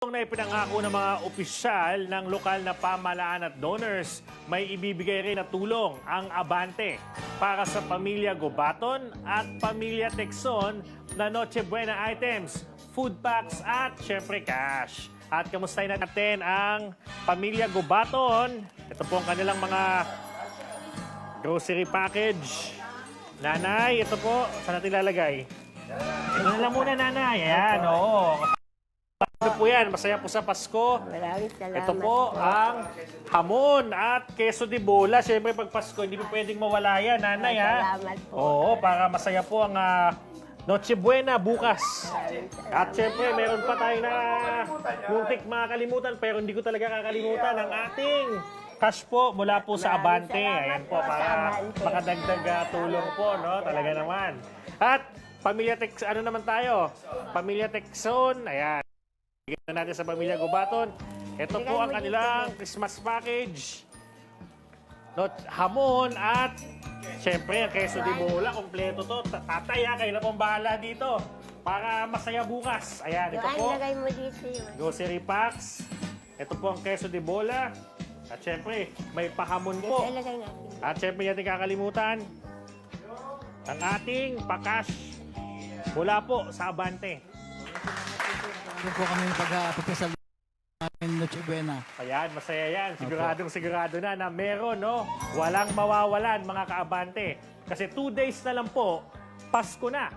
Tulong na ipinangako ng mga opisyal ng lokal na pamalaan at donors, may ibibigay rin na tulong ang Abante para sa pamilya Gobaton at pamilya Texon na Noche Buena items, food packs at syempre cash. At kamustahin natin ang pamilya Gobaton. Ito po ang kanilang mga grocery package. Nanay, ito po, saan natin lalagay? Ito na lang muna, nanay. Ayan, oo. Ano po yan? Masaya po sa Pasko. Maraming salamat. Ito po ang hamon at keso de bola. Siyempre pag Pasko, hindi po pwedeng mawala yan, nanay ha. Salamat po. Oo, para masaya po ang ah, Noche Buena bukas. At siyempre, meron pa tayo na muntik makakalimutan pero hindi ko talaga kakalimutan ang ating cash po mula po sa Abante. Ayan po, para makadagdag ah, tulong po, no? Talaga naman. At Pamilya Tex, ano naman tayo? Pamilya Texon, ayan. Bigyan na natin sa Pamilya Gubaton. Ito po ang kanilang. Christmas package. Not hamon at syempre ang keso de bola, kompleto to. Ta- Tatay ha, kayo na pong bahala dito. Para masaya bukas. Ayan, ito po. lagay mo dito yun. Grocery packs. Ito po ang keso de bola. At syempre, may pahamon po. ilagay natin. At syempre, hindi natin kakalimutan ang ating pakash mula po sa Abante. Ito po kami pag-apapasal namin Noche Buena. Ayan, masaya yan. Siguradong sigurado na na meron, no? Walang mawawalan, mga kaabante. Kasi two days na lang po, Pasko na.